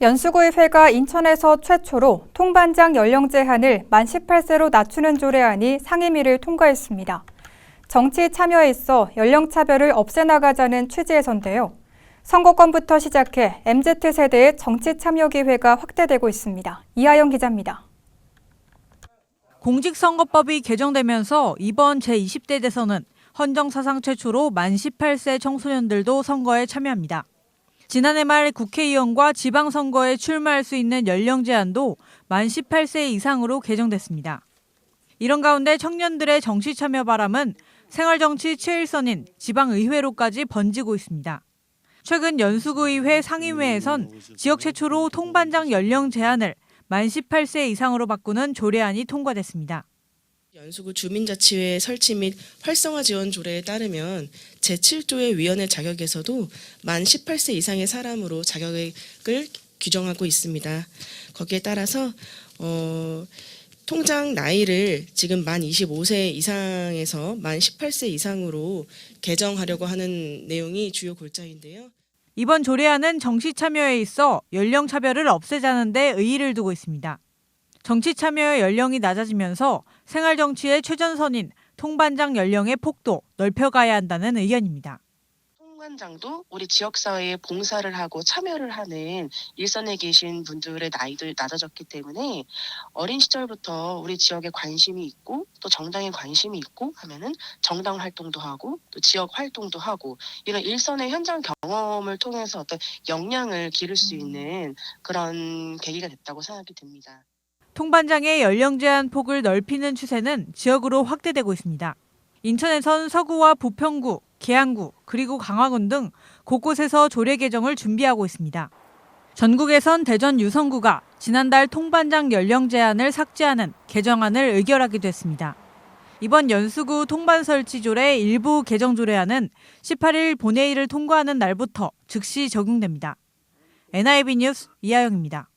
연수구의회가 인천에서 최초로 통반장 연령 제한을 만 18세로 낮추는 조례안이 상임위를 통과했습니다. 정치 참여에 있어 연령 차별을 없애나가자는 취지에서인데요. 선거권부터 시작해 MZ세대의 정치 참여 기회가 확대되고 있습니다. 이하영 기자입니다. 공직선거법이 개정되면서 이번 제20대 대선은 헌정사상 최초로 만 18세 청소년들도 선거에 참여합니다. 지난해 말 국회의원과 지방선거에 출마할 수 있는 연령 제한도 만 18세 이상으로 개정됐습니다. 이런 가운데 청년들의 정치 참여 바람은 생활정치 최일선인 지방의회로까지 번지고 있습니다. 최근 연수구의회 상임위에선 지역 최초로 통반장 연령 제한을 만 18세 이상으로 바꾸는 조례안이 통과됐습니다. 연수구 주민자치회 설치 및 활성화 지원 조례에 따르면 제7조의 위원회 자격에서도 만 18세 이상의 사람으로 자격을 규정하고 있습니다. 거기에 따라서 어, 통장 나이를 지금 만 25세 이상에서 만 18세 이상으로 개정하려고 하는 내용이 주요 골자인데요. 이번 조례안은 정치 참여에 있어 연령 차별을 없애자는 데 의의를 두고 있습니다. 정치 참여의 연령이 낮아지면서 생활 정치의 최전선인 통반장 연령의 폭도 넓혀가야 한다는 의견입니다. 통관장도 우리 지역사회에 봉사를 하고 참여를 하는 일선에 계신 분들의 나이도 낮아졌기 때문에 어린 시절부터 우리 지역에 관심이 있고 또 정당에 관심이 있고 하면은 정당 활동도 하고 또 지역 활동도 하고 이런 일선의 현장 경험을 통해서 어떤 역량을 기를 수 있는 그런 계기가 됐다고 생각이 됩니다. 통반장의 연령 제한 폭을 넓히는 추세는 지역으로 확대되고 있습니다. 인천에선 서구와 부평구, 계양구, 그리고 강화군 등 곳곳에서 조례 개정을 준비하고 있습니다. 전국에선 대전 유성구가 지난달 통반장 연령 제한을 삭제하는 개정안을 의결하기도 했습니다. 이번 연수구 통반 설치 조례 일부 개정 조례안은 18일 본회의를 통과하는 날부터 즉시 적용됩니다. NIB 뉴스 이하영입니다.